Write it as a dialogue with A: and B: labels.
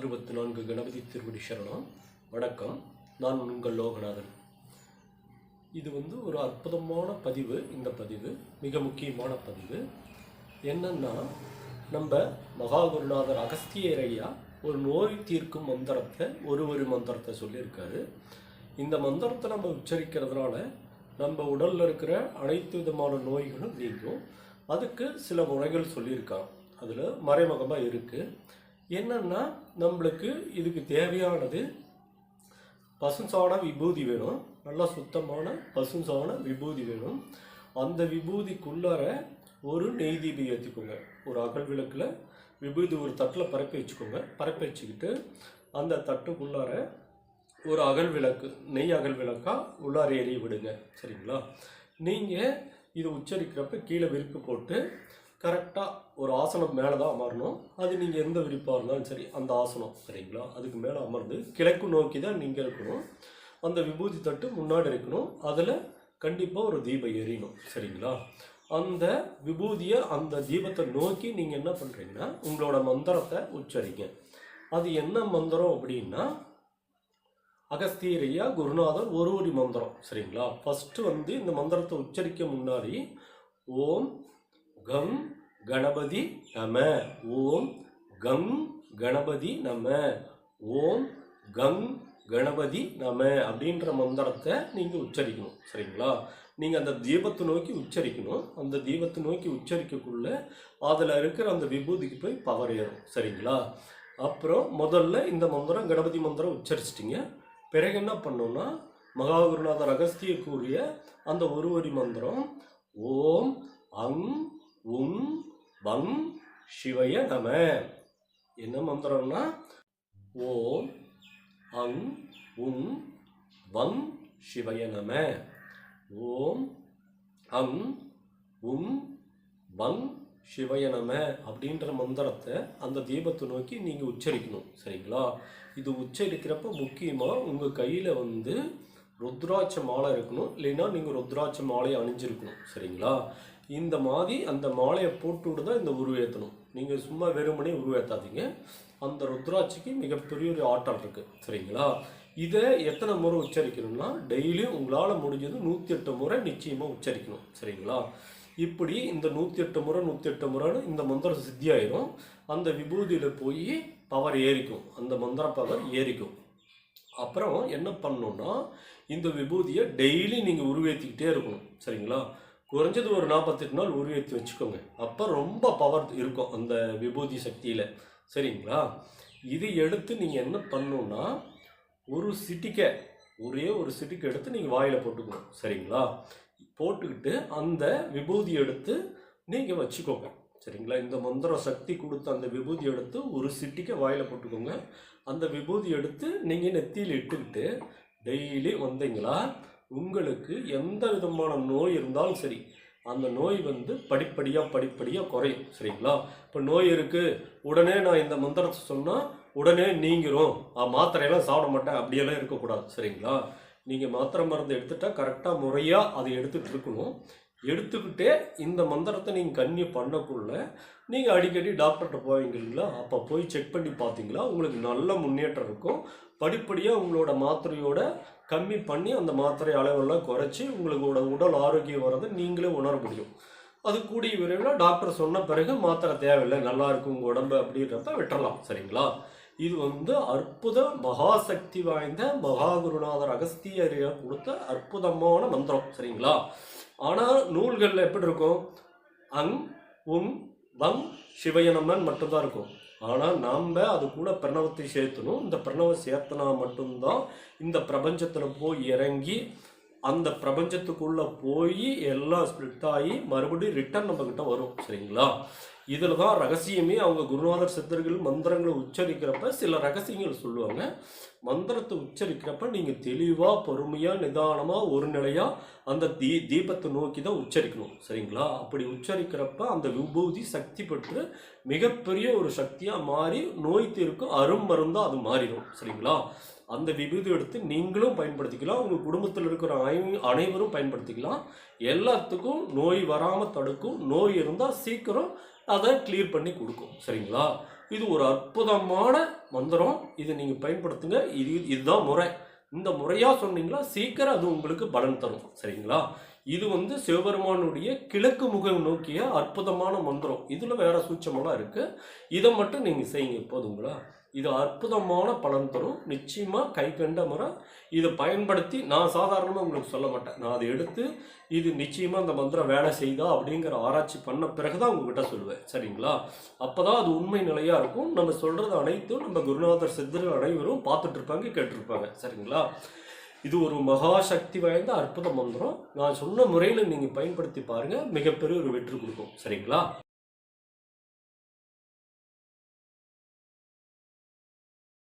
A: அறுபத்தி நான்கு கணபதி திருவடி சரணம். வணக்கம். நான் உங்கள் லோகநாதன். இது வந்து ஒரு அற்புதமான பதிவு இந்த பதிவு மிக முக்கியமான பதிவு. என்னன்னா நம்ம மகாகுருநாதர் அகஸ்தியரையா ஒரு நோய் தீர்க்கும் மந்திரத்தை ஒரு ஒரு மந்திரத்தை சொல்லியிருக்காரு. இந்த மந்திரத்தை நம்ம உச்சரிக்கிறதுனால நம்ம உடலில் இருக்கிற அனைத்து விதமான நோய்களும் நீங்கும். அதுக்கு சில முறைகள் சொல்லியிருக்கான். அதில் மறைமுகமாக இருக்குது என்னென்னா நம்மளுக்கு இதுக்கு தேவையானது பசுஞ்சாண விபூதி வேணும். நல்லா சுத்தமான பசுஞ்சாண விபூதி வேணும். அந்த விபூதிக்குள்ளார ஒரு நெய் தீபம் ஏற்றிக்கோங்க ஒரு அகல் விளக்கில் விபூதி ஒரு தட்டில் பரப்பி வச்சுக்கோங்க. பரப்பி வச்சுக்கிட்டு அந்த தட்டுக்குள்ளார ஒரு அகல் விளக்கு நெய் அகல் விளக்காக உள்ளார எரிய விடுங்க. சரிங்களா? நீங்கள் இது உச்சரிக்கிறப்ப கீழே விரிப்பு போட்டு கரெக்டாக ஒரு ஆசனம் மேலே தான் அமரணும். அது நீங்கள் எந்த விரிப்பாக இருந்தாலும் சரி அந்த ஆசனம் சரிங்களா? அதுக்கு மேலே அமர்ந்து கிழக்கு நோக்கி தான் நீங்கள் இருக்கணும். அந்த விபூதி தட்டு முன்னாடி இருக்கணும். அதில் கண்டிப்பாக ஒரு தீபம் எரியணும் சரிங்களா? அந்த விபூதியை அந்த தீபத்தை நோக்கி நீங்கள் என்ன பண்ணுறீங்கன்னா உங்களோட மந்திரத்தை உச்சரிங்க. அது என்ன மந்திரம் அப்படின்னா அகஸ்தீரையா குருநாதர் ஒரு ஒரு மந்திரம் சரிங்களா? ஃபஸ்ட்டு வந்து இந்த மந்திரத்தை உச்சரிக்க முன்னாடி ஓம் கம் கணபதி நம ஓம் கம் கணபதி நம ஓம் கம் கணபதி நம அப்படின்ற மந்திரத்தை நீங்கள் உச்சரிக்கணும் சரிங்களா? நீங்கள் அந்த தீபத்தை நோக்கி உச்சரிக்கணும். அந்த தீபத்தை நோக்கி உச்சரிக்கக்குள்ள அதில் இருக்கிற அந்த விபூதிக்கு போய் பவர் ஏறும் சரிங்களா? அப்புறம் முதல்ல இந்த மந்திரம் கணபதி மந்திரம் உச்சரிச்சிட்டிங்க. பிறகு என்ன பண்ணோம்னா மகாகுருநாதர் அகஸ்திய கூறிய அந்த ஒரு வரி மந்திரம் ஓம் அங் உம் வம் சிவய நம. என்ன மந்திரம்னா? ஓம் அங் உம் வம் சிவய நம. ஓம் அங் உம் வங் சிவய நம அப்படின்ற மந்திரத்தை அந்த தீபத்தை நோக்கி நீங்கள் உச்சரிக்கணும். சரிங்களா? இது உச்சரிக்கிறப்ப முக்கியமாக உங்கள் கையில் வந்து ருத்ராட்ச மாலை இருக்கணும். இல்லைன்னா நீங்கள் ருத்ராட்ச மாலையை அணிஞ்சிருக்கணும். சரிங்களா? இந்த மாதிரி அந்த மாலையை போட்டு தான் இந்த உருவேற்றணும் நீங்கள் சும்மா வெறுமனே உருவேற்றாதீங்க அந்த ருத்ராட்சிக்கு மிகப்பெரிய ஒரு ஆற்றல் இருக்குது சரிங்களா? இதை எத்தனை முறை உச்சரிக்கணும்னா டெய்லியும் உங்களால் முடிஞ்சது நூற்றி எட்டு முறை நிச்சயமாக உச்சரிக்கணும். சரிங்களா? இப்படி இந்த நூற்றி எட்டு முறை நூற்றி எட்டு முறைன்னு இந்த மந்திரம் சித்தியாயிரும். அந்த விபூதியில் போய் பவர் ஏறிக்கும். அந்த மந்திர பவர் ஏறிக்கும். அப்புறம் என்ன பண்ணணும்னா இந்த விபூதியை டெய்லி நீங்கள் உருவேற்றிக்கிட்டே இருக்கணும். சரிங்களா? குறைஞ்சது ஒரு நாற்பத்தெட்டு நாள் உருவேற்றி வச்சுக்கோங்க. அப்போ ரொம்ப பவர் இருக்கும் அந்த விபூதி சக்தியில். சரிங்களா? இது எடுத்து நீங்கள் என்ன பண்ணணும்னா ஒரு சிட்டிக்கை ஒரே ஒரு சிட்டிக்கை எடுத்து நீங்கள் வாயில் போட்டுக்கணும். சரிங்களா? போட்டுக்கிட்டு அந்த விபூதி எடுத்து நீங்கள் வச்சுக்கோங்க. சரிங்களா? இந்த மந்திர சக்தி கொடுத்த அந்த விபூதி எடுத்து ஒரு சிட்டிக்கை வாயில் போட்டுக்கோங்க. அந்த விபூதி எடுத்து நீங்கள் நெத்தியில் இட்டுக்கிட்டு டெய்லி வந்தீங்களா? உங்களுக்கு எந்த விதமான நோய் இருந்தாலும் சரி அந்த நோய் வந்து படிப்படியாக படிப்படியாக குறையும் சரிங்களா? இப்போ நோய் இருக்குது உடனே நான் இந்த மந்திரத்தை சொன்னால் உடனே நீங்கிரும். ஆ, மாத்திரையெல்லாம் சாப்பிட மாட்டேன் அப்படியெல்லாம் இருக்கக்கூடாது சரிங்களா? நீங்கள் மாத்திரை மருந்து எடுத்துட்டால் கரெக்டாக முறையாக அதை எடுத்துகிட்டு இருக்கணும். எடுத்துக்கிட்டே இந்த மந்திரத்தை நீங்கள் கன்னியூ பண்ணக்குள்ள நீங்கள் அடிக்கடி டாக்டர்கிட்ட போவீங்களா அப்போ போய் செக் பண்ணி பார்த்தீங்களா? உங்களுக்கு நல்ல முன்னேற்றம் இருக்கும். படிப்படியாக உங்களோட மாத்திரையோட கம்மி பண்ணி அந்த மாத்திரை அளவெல்லாம் குறைச்சி உங்களோட உடல் ஆரோக்கியம் வரதை நீங்களே உணர முடியும். அது கூடிய விரைவில் டாக்டர் சொன்ன பிறகு மாத்திரை தேவையில்லை நல்லா இருக்கும் உங்கள் உடம்பு அப்படின்றத விட்டுறலாம். சரிங்களா? இது வந்து அற்புத மகாசக்தி வாய்ந்த மகாகுருநாதர் அகஸ்தியர் கொடுத்த அற்புதமான மந்திரம் சரிங்களா? ஆனால் நூல்களில் எப்படி இருக்கும்? அங் உம் வங் சிவயனமன் மட்டும்தான் இருக்கும். ஆனால் நாம் அது கூட பிரணவத்தை சேர்த்தணும். இந்த பிரணவம் சேர்த்தனா மட்டும்தான் இந்த பிரபஞ்சத்தில் போய் இறங்கி அந்த பிரபஞ்சத்துக்குள்ளே போய் எல்லாம் ஸ்ப்ளிட் ஆகி மறுபடியும் ரிட்டர்ன் நம்மக்கிட்ட வரும் சரிங்களா? இதில் தான் ரகசியமே அவங்க குருநாதர் சித்தர்கள் மந்திரங்களை உச்சரிக்கிறப்ப சில ரகசியங்கள் சொல்லுவாங்க. மந்திரத்தை உச்சரிக்கிறப்ப நீங்கள் தெளிவாக பொறுமையாக நிதானமாக ஒரு நிலையாக அந்த தீ தீபத்தை நோக்கி தான் உச்சரிக்கணும். சரிங்களா? அப்படி உச்சரிக்கிறப்ப அந்த விபூதி சக்தி பெற்று மிகப்பெரிய ஒரு சக்தியாக மாறி நோய் தீர்க்கும் அருமருந்தாக அது மாறிடும். சரிங்களா? அந்த விபூதி எடுத்து நீங்களும் பயன்படுத்திக்கலாம். உங்கள் குடும்பத்தில் இருக்கிற அனைவரும் பயன்படுத்திக்கலாம். எல்லாத்துக்கும் நோய் வராமல் தடுக்கும். நோய் இருந்தால் சீக்கிரம் அதை கிளியர் பண்ணி கொடுக்கும். சரிங்களா? இது ஒரு அற்புதமான மந்திரம். இதை நீங்கள் பயன்படுத்துங்க. இது இதுதான் முறை. இந்த முறையாக சொன்னீங்களா சீக்கிரம் அது உங்களுக்கு பலன் தரும். சரிங்களா? இது வந்து சிவபெருமானுடைய கிழக்கு முகம் நோக்கிய அற்புதமான மந்திரம். இதில் வேற சூட்சமெல்லாம் இருக்குது இதை மட்டும் நீங்கள் செய்யுங்க. போதுங்களா? இது அற்புதமான பலன் தரும். நிச்சயமாக கை கண்ட முறை இதை பயன்படுத்தி நான் சாதாரணமாக உங்களுக்கு சொல்ல மாட்டேன். நான் அதை எடுத்து இது நிச்சயமாக அந்த மந்திரம் வேலை செய்தா அப்படிங்கிற ஆராய்ச்சி பண்ண பிறகு தான் உங்ககிட்ட சொல்லுவேன். சரிங்களா? அப்போ தான் அது உண்மை நிலையாக இருக்கும். நம்ம சொல்கிறது அனைத்தும் நம்ம குருநாதர் சித்தர்கள் அனைவரும் பார்த்துட்ருப்பாங்க கேட்டிருப்பாங்க. சரிங்களா? இது ஒரு மகா சக்தி வாய்ந்த அற்புத மந்திரம். நான் சொன்ன முறையில் நீங்கள் பயன்படுத்தி பாருங்கள் மிகப்பெரிய ஒரு வெற்றி கொடுக்கும். சரிங்களா?